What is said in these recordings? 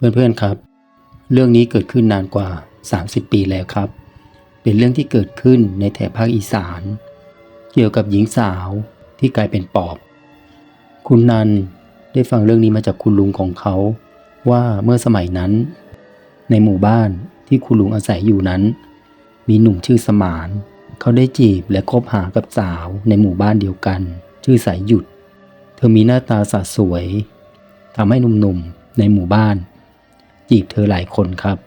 เพื่อนๆครับ เรื่องนี้เกิดขึ้นนานกว่า 30 ปีแล้วครับ เป็นเรื่องที่เกิดขึ้นในแถบภาคอีสาน เกี่ยวกับหญิงสาวที่กลายเป็นปอบ คุณนันได้ฟังเรื่องนี้มาจากคุณลุงของเขา ว่าเมื่อสมัยนั้น ในหมู่บ้านที่คุณลุงอาศัยอยู่นั้น มีหนุ่มชื่อสมาน เขาได้จีบและคบหากับสาวในหมู่บ้านเดียวกัน ชื่อสายหยุด เธอมีหน้าตาสะสวยทำให้หนุ่มๆในหมู่บ้าน จีบเธอหลายคนครับ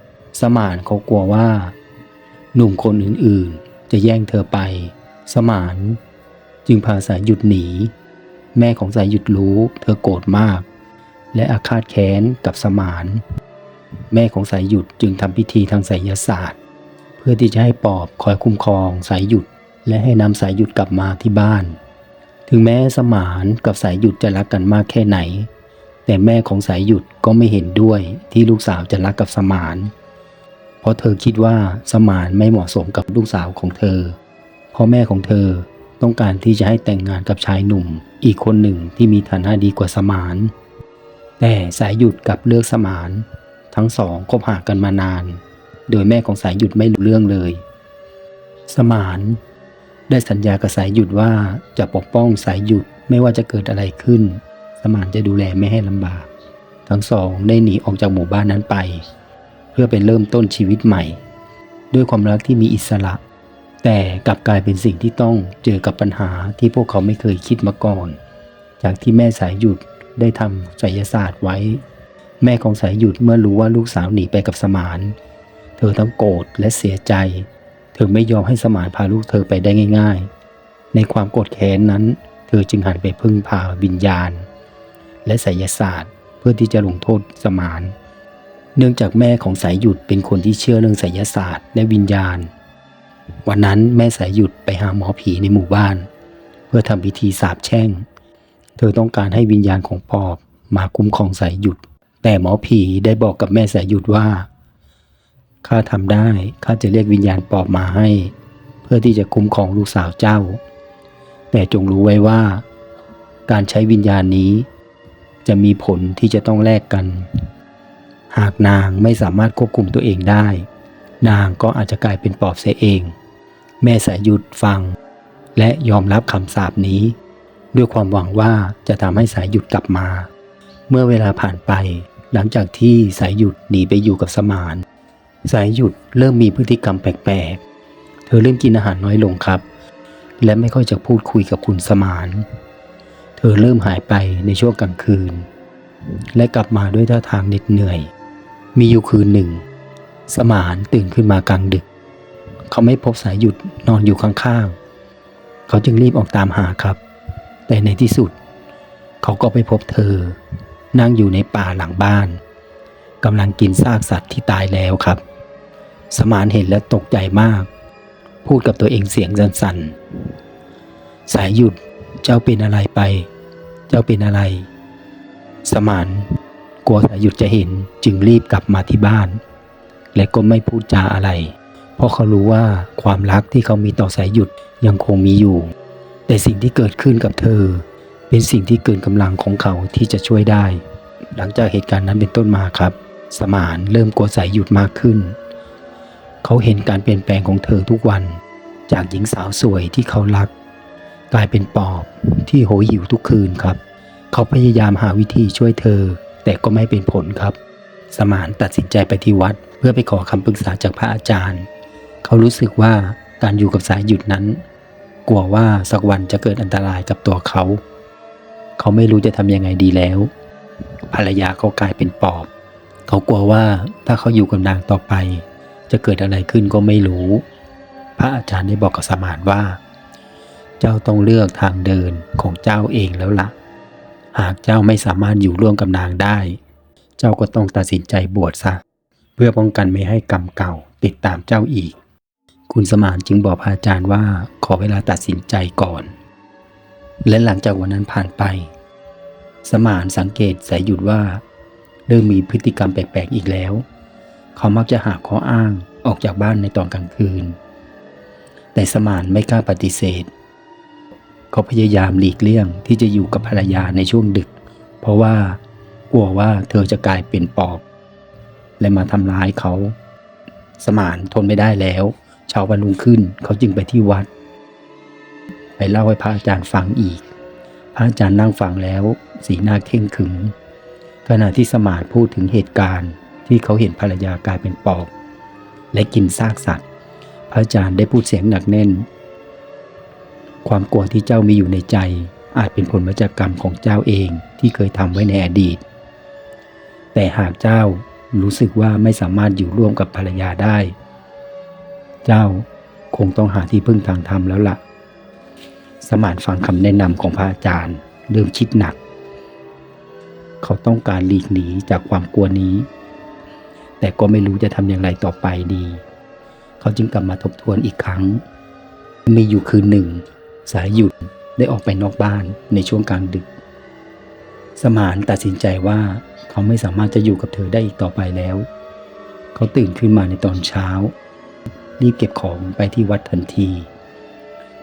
สมานเขากลัวว่า หนุ่มคนอื่นๆ จะแย่งเธอไป สมาน จึงพาสายหยุดหนี แม่ของสายหยุดรู้ เธอโกรธมาก และอาฆาตแค้นกับสมาน แม่ของสายหยุดจึงทำพิธีทางไสยศาสตร์ เพื่อที่จะให้ปอบคอยคุ้มครองสายหยุด และให้นำสายหยุดกลับมาที่บ้าน ถึงแม้สมานกับสายหยุดจะรักกันมากแค่ไหน แต่แม่ของสายหยุดก็ไม่เห็นด้วยที่ลูกสาวจะรักกับสมาน เพราะเธอคิดว่าสมานไม่เหมาะสมกับลูกสาวของเธอ เพราะแม่ของเธอต้องการที่จะให้แต่งงานกับชายหนุ่ม อีกคนหนึ่งที่มีฐานะดีกว่าสมาน แต่สายหยุดกับเลือกสมาน ทั้งสองคบหากันมานาน โดยแม่ของสายหยุดไม่รู้เรื่องเลย สมาน ได้สัญญากับสายหยุดว่าจะปกป้องสายหยุดไม่ว่าจะเกิดอะไรขึ้น สมานจะดูแลไม่ให้ลำบาก ทั้งสองได้หนีออกจากหมู่บ้านนั้นไป เพื่อเป็นเริ่มต้นชีวิตใหม่ ด้วยความรักที่มีอิสระ แต่กลับกลายเป็นสิ่งที่ต้องเจอกับปัญหาที่พวกเขาไม่เคยคิดมาก่อน จากที่แม่สายหยุดได้ทำไสยศาสตร์ไว้ แม่ของสายหยุดเมื่อรู้ว่าลูกสาวหนีไปกับสมาน เธอทั้งโกรธและเสียใจ เธอไม่ยอมให้สมานพาลูกเธอไปได้ง่าย ๆ ในความโกรธแค้นนั้นเธอจึงหันไปพึ่งพาวิญญาณ และไสยศาสตร์ เพื่อที่จะลงโทษสมาน เนื่องจากแม่ของสายหยุดเป็นคนที่เชื่อเรื่องไสยศาสตร์และวิญญาณ วันนั้นแม่สายหยุดไปหาหมอผีในหมู่บ้าน เพื่อทำพิธีสาบแช่ง เธอต้องการให้วิญญาณของปอบมาคุ้มครองสายหยุด แต่หมอผีได้บอกกับแม่สายหยุดว่าข้าทำได้ข้าจะเรียกวิญญาณปอบมาให้ เพื่อที่จะคุ้มครองลูกสาวเจ้า แต่จงรู้ไว้ว่า การใช้วิญญาณนี้ จะมีผลที่จะต้องแลกกัน หากนางไม่สามารถควบคุมตัวเองได้ นางก็อาจจะกลายเป็นปอบเสียเอง แม่สายหยุดฟัง และยอมรับคำสาปนี้ ด้วยความหวังว่าจะทำให้สายหยุดกลับมา เมื่อเวลาผ่านไป หลังจากที่สายหยุดหนีไปอยู่กับสมาน สายหยุดเริ่มมีพฤติกรรมแปลกๆ เธอเริ่มกินอาหารน้อยลงครับ และไม่ค่อยจะพูดคุยกับคุณสมาน ธอเริ่มหายไปในช่วงกลางคืน และกลับมาด้วยท่าทางเหน็ดเหนื่อย มีอยู่คืนหนึ่ง สมานตื่นขึ้นมากลางดึก เขาไม่พบสายหยุดนอนอยู่ข้างๆ เขาจึงรีบออกตามหาครับ แต่ในที่สุด เขาก็ไปพบเธอ นั่งอยู่ในป่าหลังบ้านกำลังกินซากสัตว์ที่ตายแล้วครับ สมานเห็นแล้วตกใจมาก พูดกับตัวเองเสียงสั่นๆ สายหยุดเจ้าเป็นอะไรไป จ้าเป็นอะไร สมานกลัวสายหยุดจะเห็นจึงรีบกลับมาที่บ้าน และก็ไม่พูดจาอะไร เพราะเขารู้ว่าความรักที่เขามีต่อสายหยุดยังคงมีอยู่ แต่สิ่งที่เกิดขึ้นกับเธอ เป็นสิ่งที่เกินกำลังของเขาที่จะช่วยได้ หลังจากเหตุการณ์นั้นเป็นต้นมาครับ สมานเริ่มกลัวสายหยุดมากขึ้น เขาเห็นการเปลี่ยนแปลงของเธอทุกวัน จากหญิงสาวสวยที่เขารัก กลายเป็นปอบที่โหยหิวทุกคืนครับ เขาพยายามหาวิธีช่วยเธอ แต่ก็ไม่เป็นผลครับ สมานตัดสินใจไปที่วัด เพื่อไปขอคำปรึกษาจากพระอาจารย์ เขารู้สึกว่าการอยู่กับสายหยุดนั้น กลัวว่าสักวันจะเกิดอันตรายกับตัวเขา เขาไม่รู้จะทำยังไงดีแล้ว ภรรยาเขากลายเป็นปอบ เขากลัวว่าถ้าเขาอยู่กับนางต่อไป จะเกิดอะไรขึ้นก็ไม่รู้ พระอาจารย์ได้บอกกับสมานว่า เจ้าต้องเลือกทางเดินของเจ้าเองแล้วละ่ะ หากเจ้าไม่สามารถอยู่ร่วมกับนางได้ เจ้าก็ต้องตัดสินใจบวชซะ เพื่อป้องกันไม่ให้กรรมเก่าติดตามเจ้าอีก คุณสมานจึงบอกพระอาจารย์ว่าขอเวลาตัดสินใจก่อน และหลังจากวันนั้นผ่านไป สมานสังเกตสายหยุดว่า เริ่มมีพฤติกรรมแปลกๆอีกแล้ว เขามักจะหาข้ออ้างออกจากบ้านในตอนกลางคืน แต่สมานไม่กล้าปฏิเสธ เขาพยายามหลีกเลี่ยงที่จะอยู่กับภรรยาในช่วงดึก เพราะว่ากลัวว่าเธอจะกลายเป็นปอบ และมาทำร้ายเขา สมานทนไม่ได้แล้วเช้าวันรุ่งขึ้นเขาจึงไปที่วัด ไปเล่าให้พระอาจารย์ฟังอีก พระอาจารย์นั่งฟังแล้ว สีหน้าเข่งขรึมขณะที่สมานพูดถึงเหตุการณ์ที่เขาเห็นภรรยากลายเป็นปอบ และกินซากสัตว์ พระอาจารย์ได้พูดเสียงหนักแน่น ความกลัวที่เจ้ามีอยู่ในใจ อาจเป็นผลมาจากกรรมของเจ้าเองที่เคยทำไว้ในอดีต แต่หากเจ้ารู้สึกว่าไม่สามารถอยู่ร่วมกับภรรยาได้ เจ้าคงต้องหาที่พึ่งทางธรรมแล้วละ่ะ สมานฟังคำแนะนำของพระอาจารย์เริ่มคิดหนัก เขาต้องการหลีกหนีจากความกลัวนี้ แต่ก็ไม่รู้จะทำอย่างไรต่อไปดี เขาจึงกลับมาทบทวนอีกครั้ง มีอยู่คืนหนึ่ง สายหยุดได้ออกไปนอกบ้านในช่วงกลางดึก สมานตัดสินใจว่าเขาไม่สามารถจะอยู่กับเธอได้อีกต่อไปแล้ว เขาตื่นขึ้นมาในตอนเช้า รีบเก็บของไปที่วัดทันที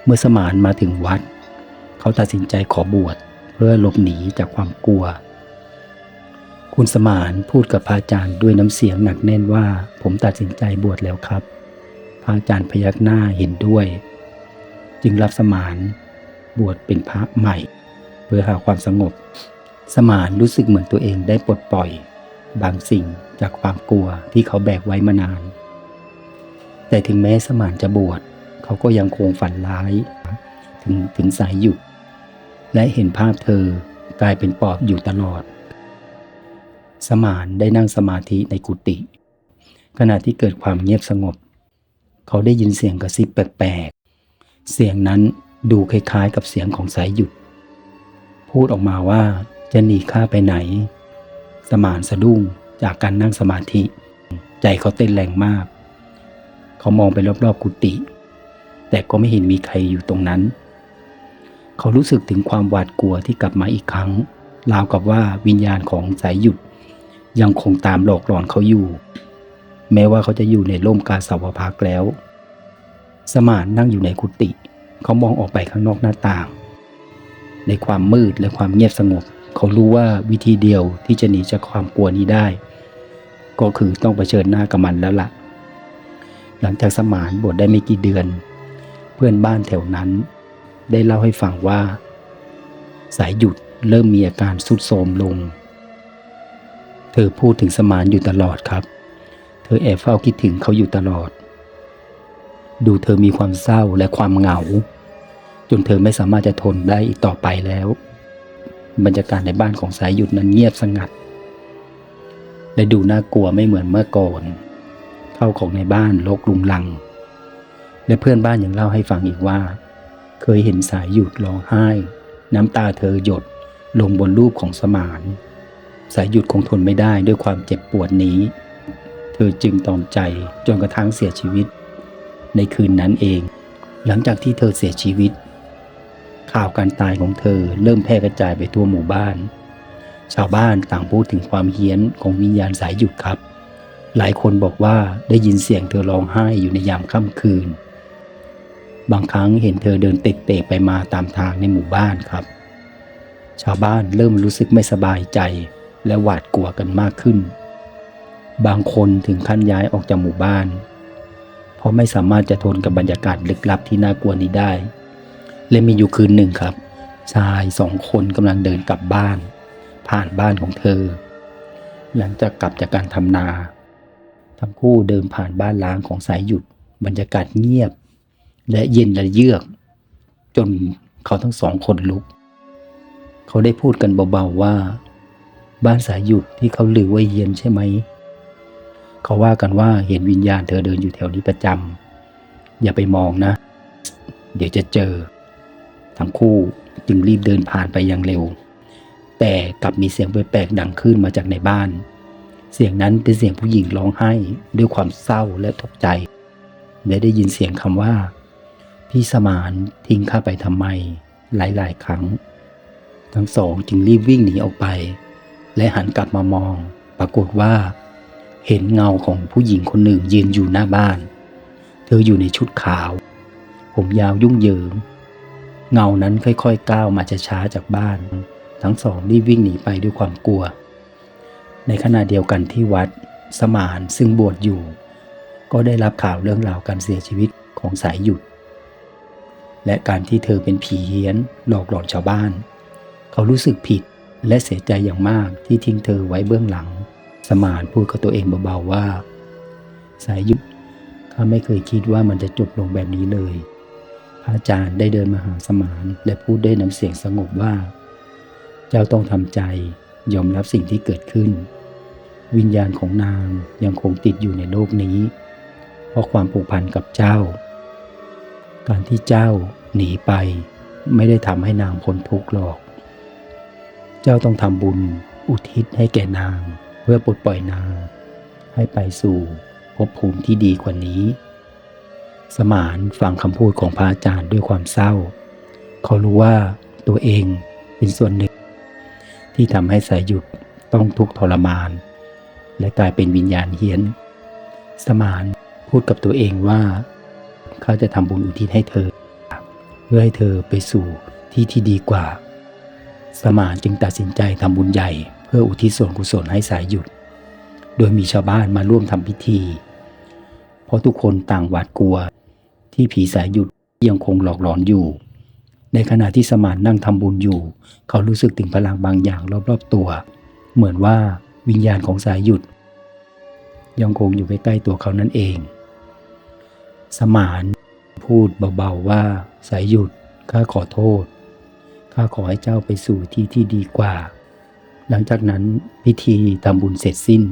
เมื่อสมานมาถึงวัด เขาตัดสินใจขอบวชเพื่อหลบหนีจากความกลัว คุณสมานพูดกับพระอาจารย์ด้วยน้ำเสียงหนักแน่นว่า ผมตัดสินใจบวชแล้วครับ พระอาจารย์พยักหน้าเห็นด้วย จึงรับสมานบวชเป็นพระใหม่ เพื่อหาความสงบ สมานรู้สึกเหมือนตัวเองได้ปลดปล่อย บางสิ่งจากความกลัวที่เขาแบกไว้มานาน แต่ถึงแม้สมานจะบวชเขาก็ยังคงฝันร้าย ถึงถึงสายหยุดและเห็นภาพเธอกลายเป็นปอบอยู่ตลอด สมานได้นั่งสมาธิในกุฏิขณะที่เกิดความเงียบสงบ เขาได้ยินเสียงกระซิบแปลก เสียงนั้นดูคล้ายๆกับเสียงของสายหยุด พูดออกมาว่าจะหนีข้าไปไหน สมานสะดุ้งจากการนั่งสมาธิ ใจเขาเต้นแรงมาก เขามองไปรอบๆกุฏิแต่ก็ไม่เห็นมีใครอยู่ตรงนั้น เขารู้สึกถึงความหวาดกลัวที่กลับมาอีกครั้ง ราวกับว่าวิญญาณของสายหยุด ยังคงตามหลอกหลอนเขาอยู่ แม้ว่าเขาจะอยู่ในร่มกาสาวพักแล้ว สมานนั่งอยู่ในกุฏิเขามองออกไปข้างนอกหน้าต่าง ในความมืดและความเงียบสงบ เขารู้ว่าวิธีเดียวที่จะหนีจากความกลัวนี้ได้ ก็คือต้องเผชิญหน้ากับมันแล้วละ่ะ หลังจากสมานบวชได้ไม่กี่เดือน เพื่อนบ้านแถวนั้น ได้เล่าให้ฟังว่า สายหยุดเริ่มมีอาการสุดโทรมลง เธอพูดถึงสมานอยู่ตลอดครับ เธอแอบเฝ้าคิดถึงเขาอยู่ตลอด ดูเธอมีความเศร้าและความเหงา จนเธอไม่สามารถจะทนได้อีกต่อไปแล้ว บรรยากาศในบ้านของสายหยุดนั้นเงียบสงัด และดูน่ากลัวไม่เหมือนเมื่อก่อนเข้าของในบ้านรกลุงลัง และเพื่อนบ้านยังเล่าให้ฟังอีกว่า เคยเห็นสายหยุดร้องไห้ น้ำตาเธอหยดลงบนรูปของสมาน สายหยุดคงทนไม่ได้ด้วยความเจ็บปวดนี้ เธอจึงตอมใจจนกระทั่งเสียชีวิต ในคืนนั้นเอง หลังจากที่เธอเสียชีวิต ข่าวการตายของเธอเริ่มแพร่กระจายไปทั่วหมู่บ้าน ชาวบ้านต่างพูดถึงความเฮี้ยนของวิญญาณสายหยุดครับ หลายคนบอกว่าได้ยินเสียงเธอร้องไห้อยู่ในยามค่ำคืน บางครั้งเห็นเธอเดินเตะๆไปมาตามทางในหมู่บ้านครับ ชาวบ้านเริ่มรู้สึกไม่สบายใจและหวาดกลัวกันมากขึ้น บางคนถึงขั้นย้ายออกจากหมู่บ้าน เพราะไม่สามารถจะทนกับบรรยากาศลึกลับที่น่ากลัวนี้ได้ และมีอยู่คืนหนึ่งครับ ชายสองคนกำลังเดินกลับบ้าน ผ่านบ้านของเธอ หลังจากกลับจากการทำนา ทั้งคู่เดินผ่านบ้านล้างของสายหยุด บรรยากาศเงียบ และเย็นและเยือก จนเขาทั้งสองคนลุก เขาได้พูดกันเบาๆว่า บ้านสายหยุดที่เขาลือว่าเย็นใช่ไหม เขาว่ากันว่าเห็นวิญญาณเธอเดินอยู่แถวนี้ประจำอย่าไปมองนะ เดี๋ยวจะเจอ ทั้งคู่จึงรีบเดินผ่านไปอย่างเร็ว แต่กลับมีเสียงแปลกๆดังขึ้นมาจากในบ้าน เสียงนั้นเป็นเสียงผู้หญิงร้องไห้ด้วยความเศร้าและตกใจ และได้ยินเสียงคำว่า พี่สมานทิ้งข้าไปทำไมหลายๆ ครั้ง ทั้งสองจึงรีบวิ่งหนีออกไป และหันกลับมามอง ปรากฏว่า เห็นเงาของผู้หญิงคนหนึ่งยืนอยู่หน้าบ้าน เธออยู่ในชุดขาว ผมยาวยุ่งเหยิง เงานั้นค่อยๆก้าวมาช้าๆจากบ้าน ทั้งสองรีบวิ่งหนีไปด้วยความกลัว ในขณะเดียวกันที่วัด สมานซึ่งบวชอยู่ ก็ได้รับข่าวเรื่องราวการเสียชีวิตของสายหยุด และการที่เธอเป็นผีเฮี้ยนหลอกหลอนชาวบ้าน เขารู้สึกผิดและเสียใจอย่างมากที่ทิ้งเธอไว้เบื้องหลัง สมานพูดกับตัวเองเบาๆว่า สายยุดข้าไม่เคยคิดว่ามันจะจบลงแบบนี้เลย พระอาจารย์ได้เดินมาหาสมานและพูดด้วยน้ำเสียงสงบว่า เจ้าต้องทำใจยอมรับสิ่งที่เกิดขึ้น วิญญาณของนางยังคงติดอยู่ในโลกนี้ เพราะความผูกพันกับเจ้า การที่เจ้าหนีไป ไม่ได้ทำให้นางพ้นทุกข์หรอก เจ้าต้องทำบุญอุทิศให้แก่นาง พื่อปลดปล่อยนาง ให้ไปสู่ภพภูมิที่ดีกว่านี้ สมานฟังคำพูดของพระอาจารย์ด้วยความเศร้า เขารู้ว่าตัวเองเป็นส่วนหนึ่ง ที่ทำให้สายหยุดต้องทุกข์ทรมาน และกลายเป็นวิญญาณเฮี้ยน สมานพูดกับตัวเองว่าเขาจะทำบุญอุทิศให้เธอ เพื่อให้เธอไปสู่ที่ที่ดีกว่า สมานจึงตัดสินใจทำบุญใหญ่ พื่ออุทิศส่วนกุศลให้สายหยุด โดยมีชาวบ้านมาร่วมทำพิธี เพราะทุกคนต่างหวาดกลัวที่ผีสายหยุดยังคงหลอกหลอนอยู่ ในขณะที่สมานนั่งทำบุญอยู่ เขารู้สึกถึงพลังบางอย่างรอบๆตัว เหมือนว่าวิญญาณของสายหยุด ยังคงอยู่ใกล้ๆตัวเขานั่นเอง สมานพูดเบาๆว่าสายหยุดข้าขอโทษข้าขอให้เจ้าไปสู่ที่ที่ดีกว่า หลังจากนั้นพิธีทำบุญเสร็จสิ้น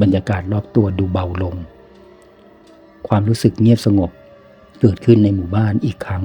บรรยากาศรอบตัวดูเบาลง ความรู้สึกเงียบสงบเกิดขึ้นในหมู่บ้านอีกครั้ง